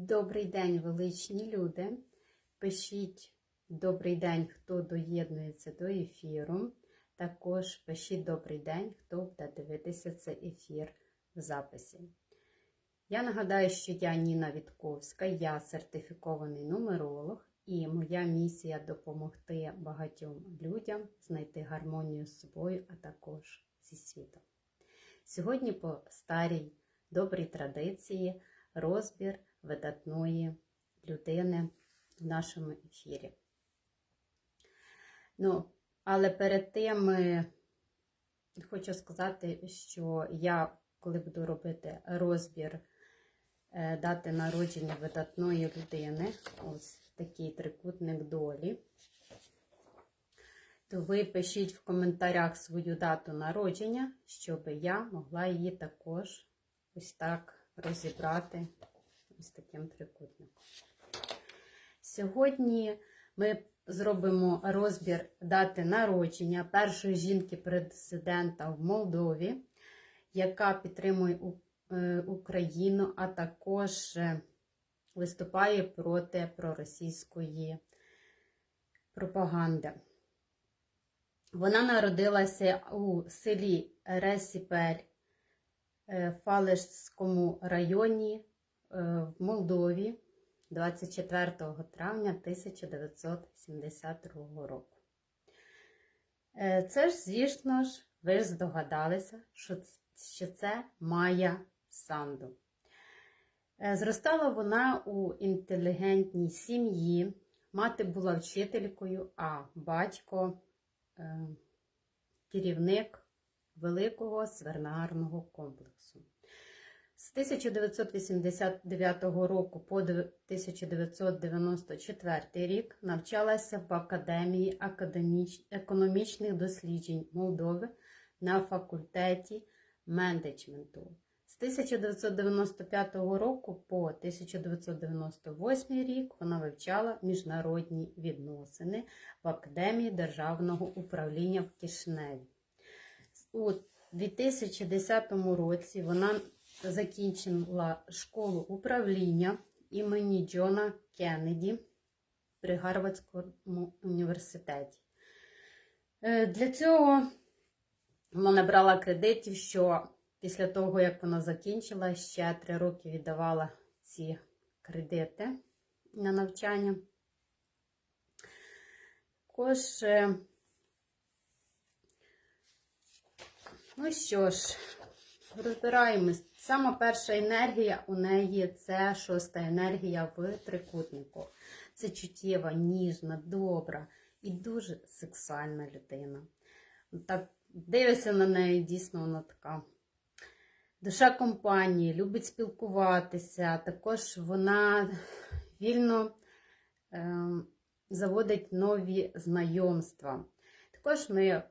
Добрий день, величні люди. Пишіть добрий день, хто доєднується до ефіру. Також пишіть добрий день, хто буде дивитися цей ефір в записі. Я нагадаю, що я Ніна Вітковська, я сертифікований нумеролог, і моя місія допомогти багатьом людям знайти гармонію з собою, а також зі світом. Сьогодні по старій добрій традиції розбір видатної людини в нашому ефірі. Ну, але перед тим е, хочу сказати, що я, коли буду робити розбір е, дати народження видатної людини, ось такий трикутник долі, то ви пишіть в коментарях свою дату народження, щоб я могла її також ось так розібрати ось таким трикутником. Сьогодні ми зробимо розбір дати народження першої жінки-президента в Молдові, яка підтримує е, Україну, а також е, виступає проти проросійської пропаганди. Вона народилася у селі Ресіпель в Фалешському районі в Молдові 24 травня 1972 року. Це ж, звісно ж, ви ж здогадалися, що це Майя Санду. Зростала вона у інтелігентній сім'ї. Мати була вчителькою, а батько керівник великого свернарного комплексу. З 1989 року по 1994 рік навчалася в Академії академіч... економічних досліджень Молдови на факультеті менеджменту. З 1995 року по 1998 рік вона вивчала міжнародні відносини в Академії державного управління в Кишневі. У 2010 році вона закінчила школу управління імені Джона Кеннеді при Гарвардському університеті. Е, Для цього вона брала кредитів, що після того, як вона закінчила, ще три роки віддавала ці кредити на навчання. Також, е, ну що ж, розбираємось. Сама перша енергія у неї це шоста енергія в трикутнику. Це чуттєва, ніжна, добра і дуже сексуальна людина. Так, Дивишся на неї, дійсно, вона така. Душа компанії, любить спілкуватися, також вона вільно е, заводить нові знайомства. Також ми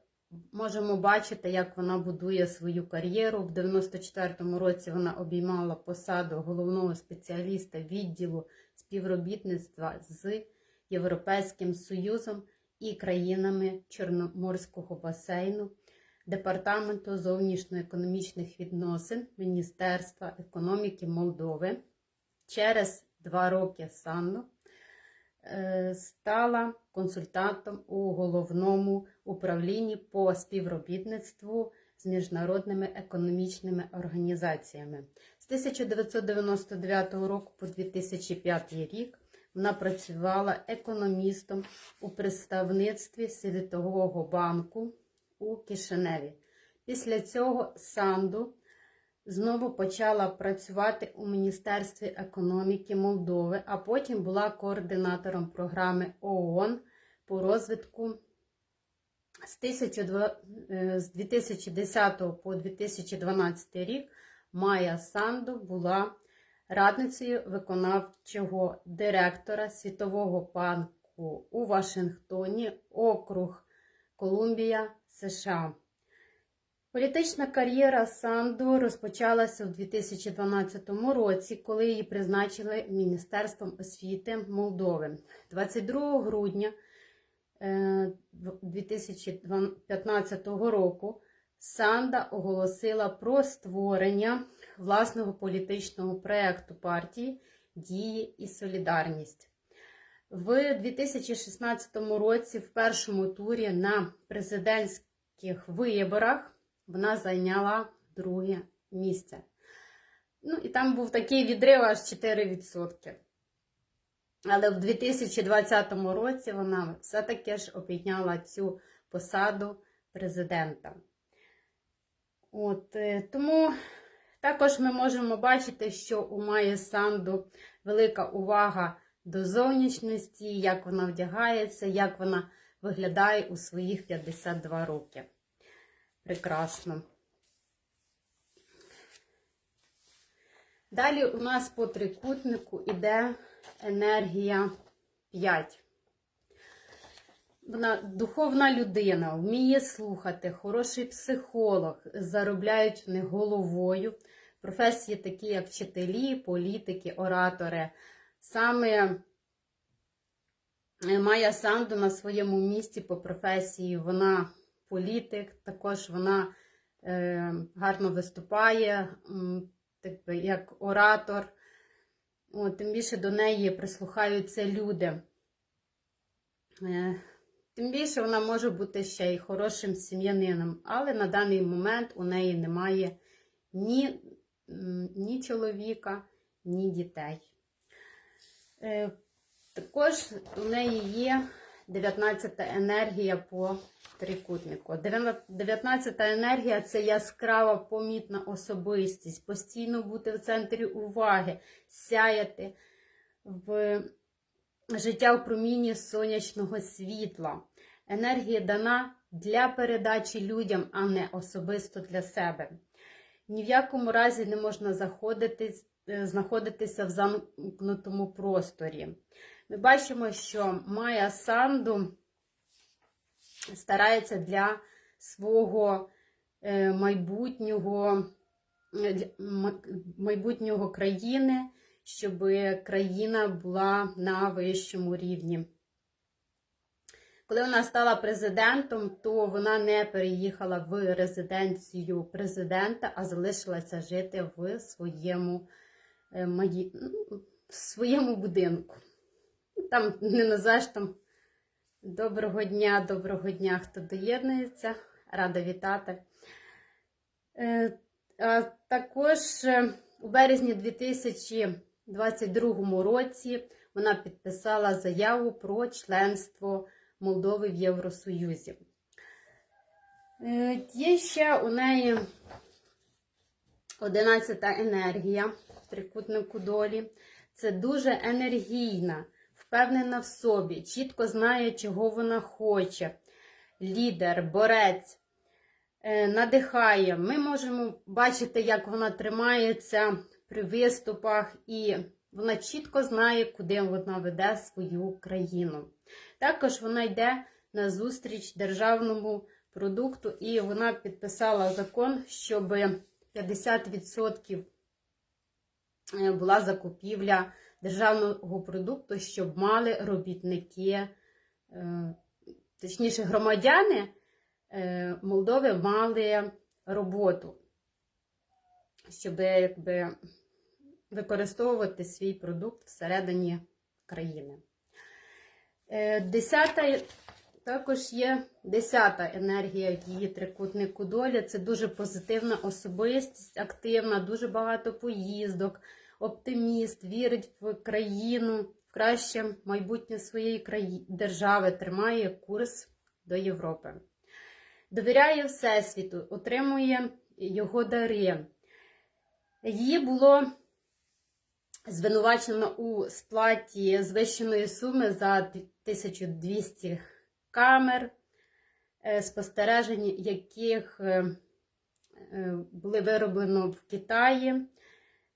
можемо бачити, як вона будує свою кар'єру. В 94-му році вона обіймала посаду головного спеціаліста відділу співробітництва з Європейським Союзом і країнами Чорноморського басейну, Департаменту зовнішньоекономічних відносин Міністерства економіки Молдови. Через два роки Санну стала консультантом у головному управлінні по співробітництву з міжнародними економічними організаціями. З 1999 року по 2005 рік вона працювала економістом у представництві Світового банку у Кишиневі. Після цього Санду знову почала працювати у Міністерстві економіки Молдови, а потім була координатором програми ООН по розвитку з 2010 по 2012 рік. Майя Санду була радницею виконавчого директора Світового банку у Вашингтоні, округ Колумбія, США. Політична кар'єра Санду розпочалася у 2012 році, коли її призначили Міністерством освіти Молдови. 22 грудня 2015 року Санда оголосила про створення власного політичного проєкту партії дії і солідарність. В 2016 році, в першому турі на президентських виборах, вона зайняла друге місце. Ну, і там був такий відрив аж 4%. Але в 2020 році вона все-таки ж обійняла цю посаду президента. От, е, Тому також ми можемо бачити, що у Майї Санду велика увага до зовнішності, як вона вдягається, як вона виглядає у своїх 52 роки. Прекрасно. Далі у нас по трикутнику йде енергія 5. Вона духовна людина, вміє слухати, хороший психолог, заробляють вони головою. Професії такі, як вчителі, політики, оратори. Саме Майя Санду на своєму місці по професії вона політик, також вона е, гарно виступає, так би, як оратор. О, тим більше до неї прислухаються люди. Е, Тим більше вона може бути ще й хорошим сім'янином, але на даний момент у неї немає ні, ні чоловіка, ні дітей. Е, Також у неї є 19 енергія по трикутнику. 19 енергія це яскрава помітна особистість, постійно бути в центрі уваги, сяяти в життя в промінні сонячного світла. Енергія дана для передачі людям, а не особисто для себе. Ні в якому разі не можна е, знаходитися в замкнутому просторі. Ми бачимо, що Майя Санду старається для свого е, майбутнього, е, майбутнього країни, щоб країна була на вищому рівні. Коли вона стала президентом, то вона не переїхала в резиденцію президента, а залишилася жити в своєму, е, ну, в своєму будинку. Там не назвеш там доброго дня, доброго дня, хто доєднується. Рада вітати. Е, а також е, у березні 2022 році вона підписала заяву про членство Молдови в Євросоюзі. Е, Є ще у неї 11 енергія в трикутнику долі. Це дуже енергійна, впевнена в собі, чітко знає, чого вона хоче. Лідер, борець, е, надихає. Ми можемо бачити, як вона тримається при виступах, і вона чітко знає, куди вона веде свою країну. Також вона йде на зустріч державному продукту, і вона підписала закон, щоб 50% була закупівля державного продукту, щоб мали робітники, е, точніше, громадяни е, Молдови мали роботу, щоб якби, використовувати свій продукт всередині країни. Е, Десята також є десята енергія її трикутнику долі. Це дуже позитивна особистість, активна, дуже багато поїздок, оптиміст, вірить в країну, в краще майбутнє своєї держави, тримає курс до Європи. Довіряє Всесвіту, отримує його дари. Її було звинувачено у сплаті звищеної суми за 1200 камер, е, спостережень, яких е, е, були вироблено в Китаї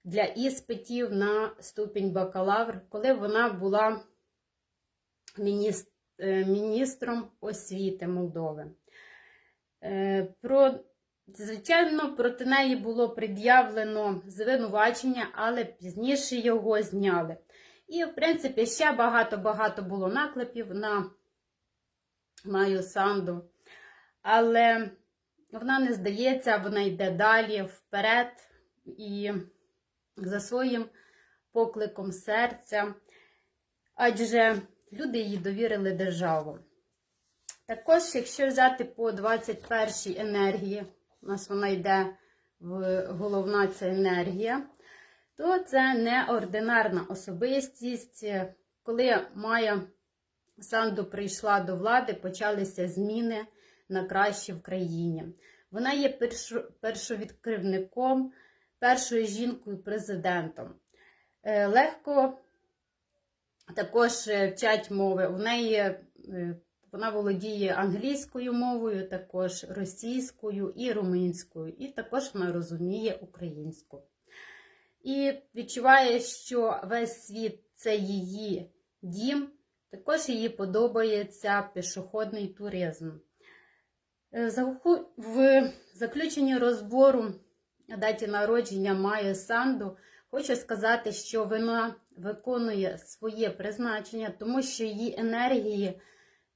для іспитів на ступінь бакалавр, коли вона була міністром освіти Молдови. Про Звичайно, проти неї було пред'явлено звинувачення, але пізніше його зняли. І, в принципі, ще багато-багато було наклепів на Маю Санду. Але вона не здається, вона йде далі вперед і за своїм покликом серця, адже люди їй довірили державу. Також, якщо взяти по 21 енергії, у нас вона йде в головна ця енергія, то це неординарна особистість. Коли Майя Санду прийшла до влади, почалися зміни на краще в країні. Вона є першо- першовідкривником, першою жінкою президентом. Е, Легко також е, вчать мови. У неї е, вона володіє англійською мовою, також російською і румунською, і також вона розуміє українську. І відчуває, що весь світ це її дім, також їй подобається пішохідний туризм. В заключенні розбору даті народження Майї Санду хочу сказати, що вона виконує своє призначення, тому що її енергії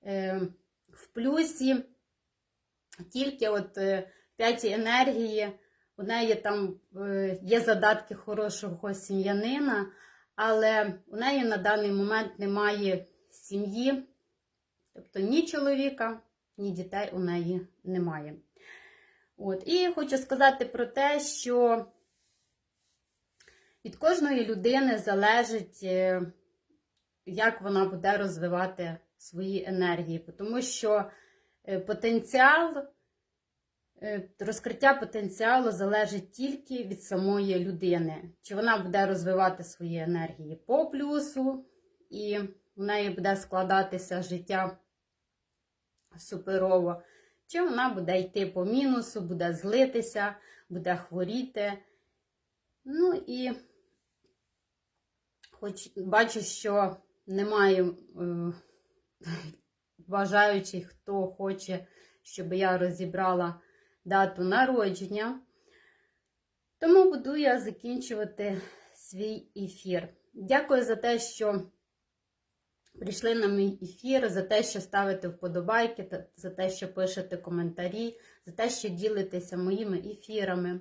е, в плюсі тільки от е, п'яті енергії, у неї там е, є задатки хорошого сім'янина, але у неї на даний момент немає сім'ї, тобто ні чоловіка, ні дітей у неї немає. От. І хочу сказати про те, що від кожної людини залежить, е, як вона буде розвивати свої енергії, тому що е, потенціал, е, розкриття потенціалу залежить тільки від самої людини. Чи вона буде розвивати свої енергії по плюсу, і в неї буде складатися життя суперово, чи вона буде йти по мінусу, буде злитися, буде хворіти. Ну і хоч бачу, що немає е, бажаючих, хто хоче, щоб я розібрала дату народження. Тому буду я закінчувати свій ефір. Дякую за те, що прийшли на мій ефір, за те, що ставите вподобайки, за те, що пишете коментарі, за те, що ділитеся моїми ефірами.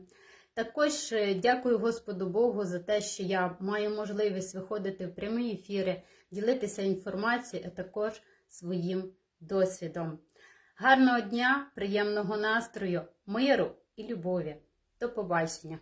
Також е, дякую Господу Богу за те, що я маю можливість виходити в прямі ефіри, ділитися інформацією, а також своїм досвідом. Гарного дня, приємного настрою, миру і любові. До побачення!